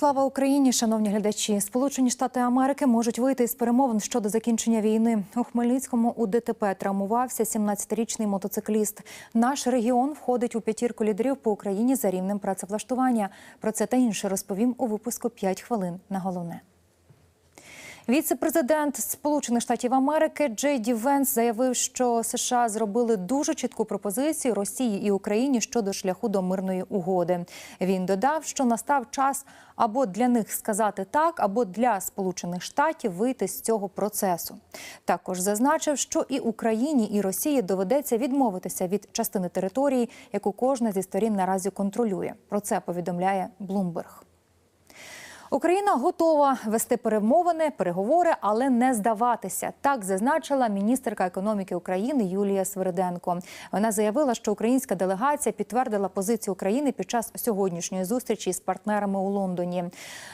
Слава Україні, шановні глядачі. Сполучені Штати Америки можуть вийти із перемовин щодо закінчення війни. У Хмельницькому у ДТП травмувався 17-річний мотоцикліст. Наш регіон входить у п'ятірку лідерів по Україні за рівнем працевлаштування. Про це та інше розповім у випуску «5 хвилин на головне. Віце-президент Сполучених Штатів Америки Джей Ді Венс заявив, що США зробили дуже чітку пропозицію Росії і Україні щодо шляху до мирної угоди. Він додав, що настав час або для них сказати так, або для Сполучених Штатів вийти з цього процесу. Також зазначив, що і Україні, і Росії доведеться відмовитися від частини території, яку кожна зі сторін наразі контролює. Про це повідомляє Блумберг. Україна готова вести перемовини, переговори, але не здаватися. Так зазначила міністерка економіки України Юлія Свериденко. Вона заявила, що українська делегація підтвердила позицію України під час сьогоднішньої зустрічі з партнерами у Лондоні.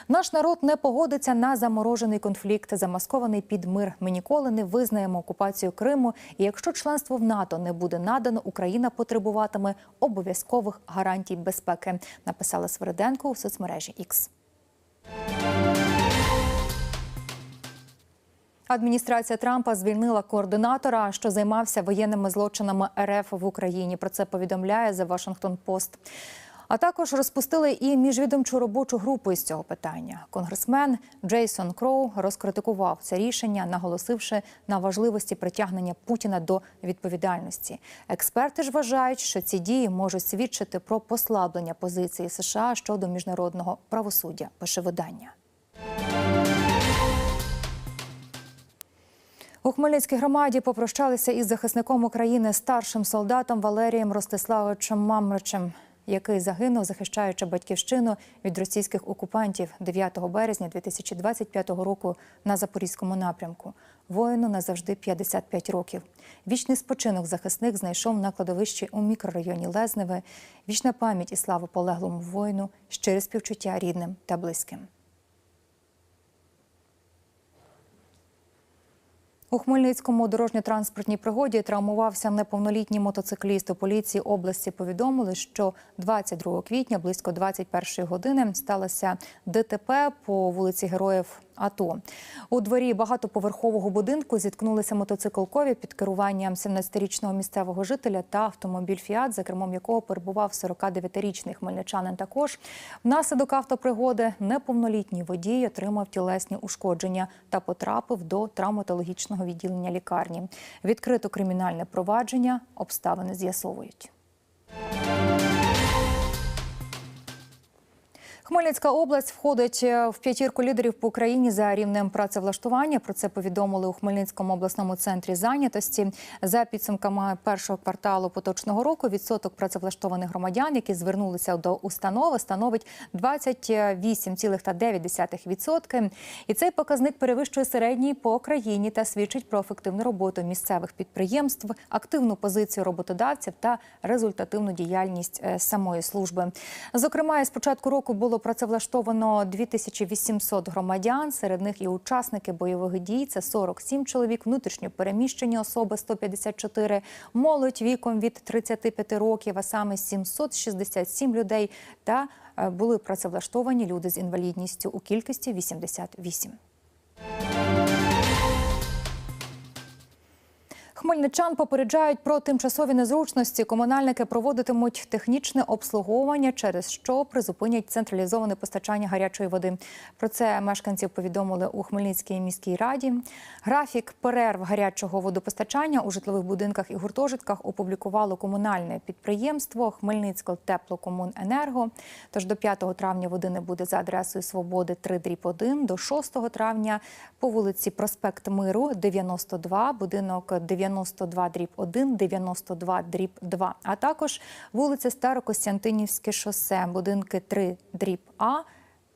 Наш народ не погодиться на заморожений конфлікт, замаскований під мир. Ми ніколи не визнаємо окупацію Криму. І якщо членство в НАТО не буде надано, Україна потребуватиме обов'язкових гарантій безпеки. Написала Свериденко у соцмережі X. Адміністрація Трампа звільнила координатора, що займався воєнними злочинами РФ в Україні. Про це повідомляє The Washington Post. А також розпустили і міжвідомчу робочу групу із цього питання. Конгресмен Джейсон Кроу розкритикував це рішення, наголосивши на важливості притягнення Путіна до відповідальності. Експерти ж вважають, що ці дії можуть свідчити про послаблення позиції США щодо міжнародного правосуддя. Пише видання. У Хмельницькій громаді попрощалися із захисником України старшим солдатом Валерієм Ростиславовичем Мамричем, який загинув, захищаючи батьківщину від російських окупантів 9 березня 2025 року на запорізькому напрямку. Воїну назавжди 55 років. Вічний спочинок захисник знайшов на кладовищі у мікрорайоні Лезневе. Вічна пам'ять і слава полеглому воїну, щире співчуття рідним та близьким. У Хмельницькому дорожньо-транспортній пригоді травмувався неповнолітній мотоцикліст. У поліції області повідомили, що 22 квітня близько 21 години сталося ДТП по вулиці Героїв АТО. У дворі багатоповерхового будинку зіткнулися мотоциклкові під керуванням 17-річного місцевого жителя та автомобіль Фіат, за кермом якого перебував 49-річний хмельничанин. Також внаслідок автопригоди неповнолітній водій отримав тілесні ушкодження та потрапив до травматологічного відділення лікарні. Відкрито кримінальне провадження, обставини з'ясовують. Хмельницька область входить в п'ятірку лідерів по Україні за рівнем працевлаштування. Про це повідомили у Хмельницькому обласному центрі зайнятості. За підсумками першого кварталу поточного року відсоток працевлаштованих громадян, які звернулися до установи, становить 28,9%. І цей показник перевищує середній по країні та свідчить про ефективну роботу місцевих підприємств, активну позицію роботодавців та результативну діяльність самої служби. Зокрема, з початку року було працевлаштовано 2800 громадян. Серед них і учасники бойових дій. Це 47 чоловік, внутрішньо переміщені особи 154, молодь віком від 35 років, а саме 767 людей. Та були працевлаштовані люди з інвалідністю у кількості 88. Хмельничан попереджають про тимчасові незручності. Комунальники проводитимуть технічне обслуговування, через що призупинять централізоване постачання гарячої води. Про це мешканців повідомили у Хмельницькій міській раді. Графік перерв гарячого водопостачання у житлових будинках і гуртожитках опублікувало комунальне підприємство Хмельницьке теплокомуненерго. Тож до 5 травня води не буде за адресою Свободи 3 дріб 1, до 6 травня по вулиці Проспект Миру 92, будинок 90 92 дріб 1, 92 дріб 2, а також вулиця Старокостянтинівське шосе, будинки 3 дріб А,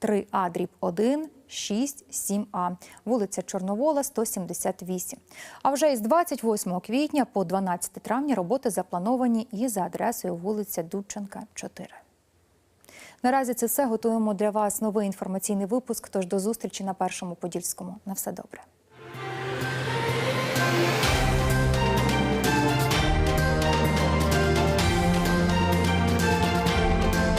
3А дріб 1, 6, 7А, вулиця Чорновола, 178. А вже із 28 квітня по 12 травня роботи заплановані і за адресою вулиця Дудченка, 4. Наразі це все готуємо для вас новий інформаційний випуск. Тож до зустрічі на першому подільському. На все добре.